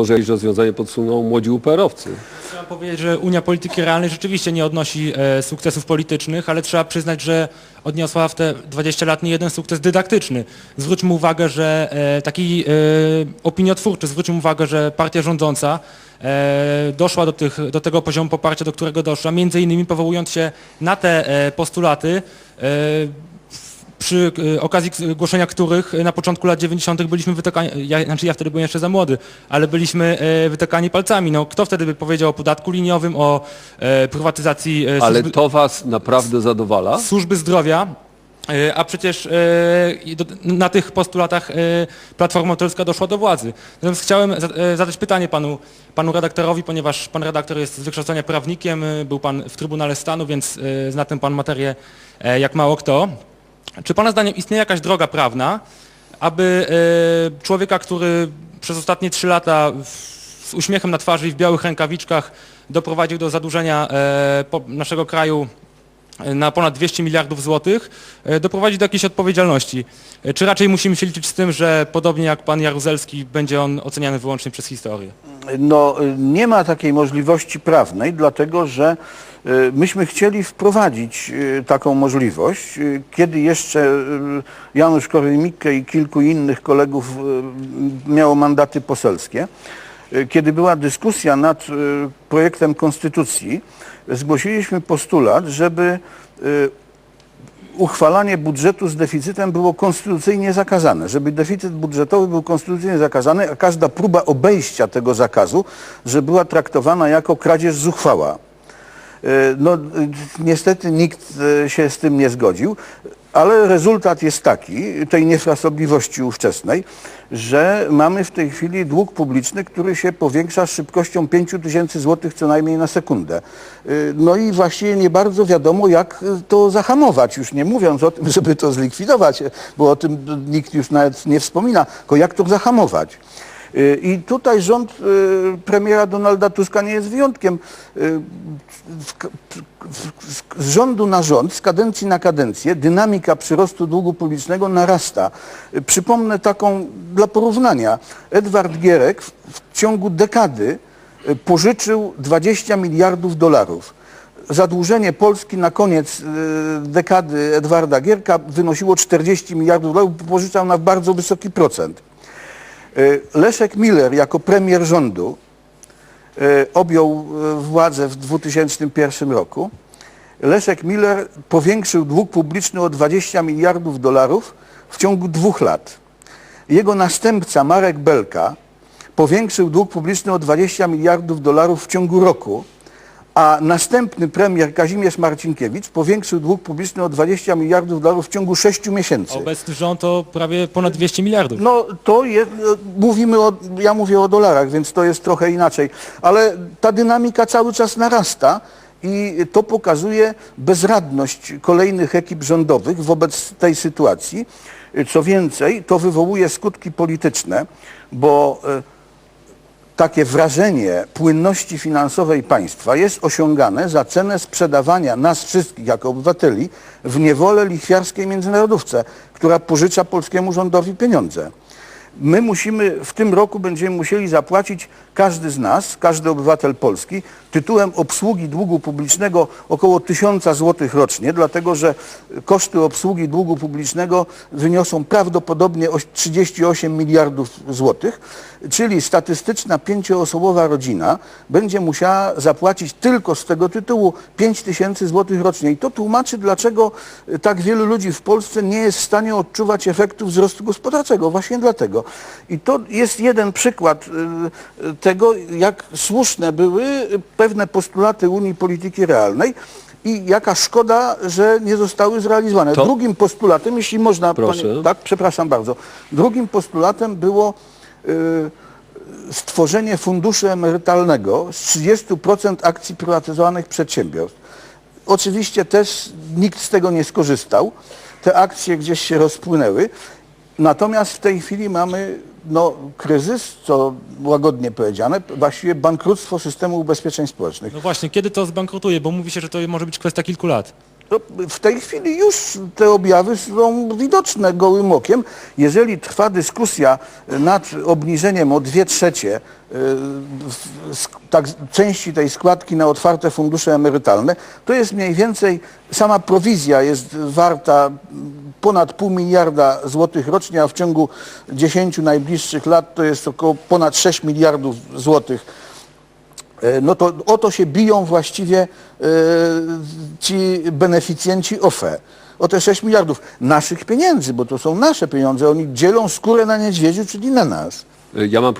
może jakieś rozwiązanie podsuną młodzi UPR-owcy. Trzeba powiedzieć, że Unia Polityki Realnej rzeczywiście nie odnosi e, sukcesów politycznych, ale trzeba przyznać, że odniosła w te 20 lat nie jeden sukces dydaktyczny. Zwróćmy uwagę, że e, taki e, opiniotwórczy, zwróćmy uwagę, że partia rządząca e, doszła do, tych, do tego poziomu poparcia, do którego doszła, między innymi powołując się na te e, postulaty, e, przy e, okazji k- głoszenia których e, na początku lat 90. byliśmy wytykani, ja, znaczy ja wtedy byłem jeszcze za młody, ale byliśmy e, wytykani palcami. No, kto wtedy by powiedział o podatku liniowym, o e, prywatyzacji e, Ale służby, to was naprawdę zadowala? służby zdrowia? E, A przecież e, na tych postulatach e, Platforma Obywatelska doszła do władzy. Natomiast chciałem za- e, zadać pytanie panu, panu redaktorowi, ponieważ pan redaktor jest z wykształcenia prawnikiem, e, był pan w Trybunale Stanu, więc e, zna tę pan materię e, jak mało kto. Czy Pana zdaniem istnieje jakaś droga prawna, aby e, człowieka, który przez ostatnie trzy lata z uśmiechem na twarzy i w białych rękawiczkach doprowadził do zadłużenia e, naszego kraju e, na ponad 200 miliardów złotych, e, doprowadzić do jakiejś odpowiedzialności? Czy raczej musimy się liczyć z tym, że podobnie jak pan Jaruzelski będzie on oceniany wyłącznie przez historię? No, nie ma takiej możliwości prawnej, dlatego że myśmy chcieli wprowadzić y, taką możliwość, y, kiedy jeszcze Janusz Korwin-Mikke i kilku innych kolegów miało mandaty poselskie. Kiedy była dyskusja nad projektem konstytucji, zgłosiliśmy postulat, żeby uchwalanie budżetu z deficytem było konstytucyjnie zakazane, żeby deficyt budżetowy był konstytucyjnie zakazany, a każda próba obejścia tego zakazu, że była traktowana jako kradzież zuchwała. E, No, niestety nikt e, się z tym nie zgodził, ale rezultat jest taki, tej niefrasobliwości ówczesnej, że mamy w tej chwili dług publiczny, który się powiększa z szybkością 5 tysięcy złotych co najmniej na sekundę. E, No i właściwie nie bardzo wiadomo, jak to zahamować, już nie mówiąc o tym, żeby to zlikwidować, bo o tym nikt już nawet nie wspomina, tylko jak to zahamować. Y, I tutaj rząd y, premiera Donalda Tuska nie jest wyjątkiem. Y, Z rządu na rząd, z kadencji na kadencję, dynamika przyrostu długu publicznego narasta. Przypomnę taką dla porównania. Edward Gierek w, ciągu dekady pożyczył 20 miliardów dolarów. Zadłużenie Polski na koniec dekady Edwarda Gierka wynosiło 40 miliardów dolarów, pożyczał na bardzo wysoki procent. Y, Leszek Miller jako premier rządu y, objął y, władzę w 2001 roku. Leszek Miller powiększył dług publiczny o 20 miliardów dolarów w ciągu dwóch lat. Jego następca Marek Belka powiększył dług publiczny o 20 miliardów dolarów w ciągu roku, a następny premier Kazimierz Marcinkiewicz powiększył dług publiczny o 20 miliardów dolarów w ciągu 6 miesięcy. Obecny rząd to prawie ponad 200 miliardów. No to jest, mówimy o, ja mówię o dolarach, więc to jest trochę inaczej, ale ta dynamika cały czas narasta i to pokazuje bezradność kolejnych ekip rządowych wobec tej sytuacji. Co więcej, to wywołuje skutki polityczne, bo e, takie wrażenie płynności finansowej państwa jest osiągane za cenę sprzedawania nas wszystkich jako obywateli w niewolę lichwiarskiej międzynarodówce, która pożycza polskiemu rządowi pieniądze. My musimy, w tym roku będziemy musieli zapłacić każdy z nas, każdy obywatel Polski, tytułem obsługi długu publicznego około 1000 zł rocznie, dlatego że koszty obsługi długu publicznego wyniosą prawdopodobnie oś- 38 miliardów złotych, czyli statystyczna pięcioosobowa rodzina będzie musiała zapłacić tylko z tego tytułu 5 tysięcy złotych rocznie. I to tłumaczy, dlaczego tak wielu ludzi w Polsce nie jest w stanie odczuwać efektów wzrostu gospodarczego. Właśnie dlatego. I to jest jeden przykład y, y, tego, jak słuszne były pewne postulaty Unii Polityki Realnej i jaka szkoda, że nie zostały zrealizowane. To- Drugim postulatem, jeśli można... Proszę. Panie, tak, przepraszam bardzo. Drugim postulatem było y, stworzenie funduszu emerytalnego z 30% akcji prywatyzowanych przedsiębiorstw. Oczywiście też nikt z tego nie skorzystał. Te akcje gdzieś się rozpłynęły. Natomiast w tej chwili mamy no, kryzys, co łagodnie powiedziane, właściwie bankructwo systemu ubezpieczeń społecznych. No właśnie, kiedy to zbankrutuje? Bo mówi się, że to może być kwestia kilku lat. No, w tej chwili już te objawy są widoczne gołym okiem. Jeżeli trwa dyskusja nad obniżeniem o dwie trzecie w- sk- tak, części tej składki na otwarte fundusze emerytalne, to jest mniej więcej, sama prowizja jest warta ponad pół miliarda złotych rocznie, a w ciągu 10 najbliższych lat to jest około ponad 6 miliardów złotych. E, No to o to się biją właściwie e, ci beneficjenci OFE. O te 6 miliardów naszych pieniędzy, bo to są nasze pieniądze. Oni dzielą skórę na niedźwiedziu, czyli na nas. Ja mam